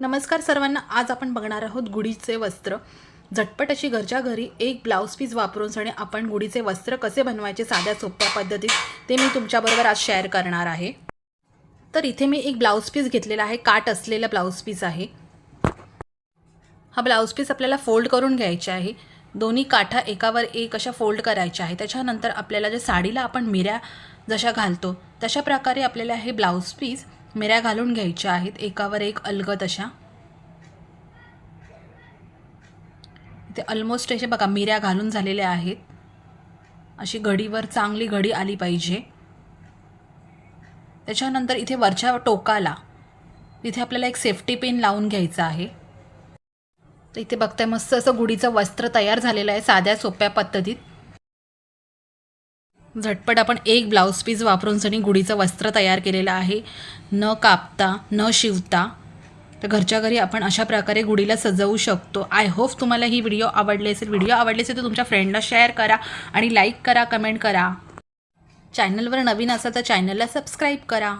नमस्कार सर्वांना आज आपण बघणार आहोत गुढीचे वस्त्र. झटपट अशी घरच्या घरी एक ब्लाऊज पीस वापरून सणे आपण गुढीचे वस्त्र कसे बनवायचे साध्या सोप्या पद्धतीत ते मी तुमच्याबरोबर आज शेअर करणार आहे. तर इथे मी एक ब्लाऊज पीस घेतलेला आहे काट असलेला ब्लाऊज पीस आहे. हा ब्लाऊज पीस आपल्याला फोल्ड करून घ्यायचा आहे. दोन्ही काठा एकावर एक अशा फोल्ड करायच्या आहे. त्याच्यानंतर आपल्याला जे साडीला आपण मिऱ्या जशा घालतो तशा प्रकारे आपल्याला हे ब्लाऊज पीस मिऱ्या घालून घ्यायच्या आहेत. एकावर एक अलगत अशा. इथे ऑलमोस्ट असे बघा मिऱ्या घालून झालेल्या आहेत. अशी घडीवर चांगली घडी आली पाहिजे. त्याच्यानंतर इथे वरच्या टोकाला इथे आपल्याला एक सेफ्टी पिन लावून घ्यायचा आहे. तर इथे बघताय मस्त असं गुढीचं वस्त्र तयार झालेलं आहे साध्या सोप्या पद्धतीत. झटपट आपण एक ब्लाऊज पीस वापरून सनी गुढीचं वस्त्र तयार केलेलं आहे. न कापता न शिवता. तर घरच्या घरी आपण अशा प्रकारे गुढीला सजवू शकतो. आय होप तुम्हाला ही व्हिडिओ आवडली असेल. व्हिडिओ आवडली असेल तर तुमच्या फ्रेंडला शेअर करा आणि लाईक करा कमेंट करा. चॅनलवर नवीन असाल तर चॅनलला सबस्क्राईब करा.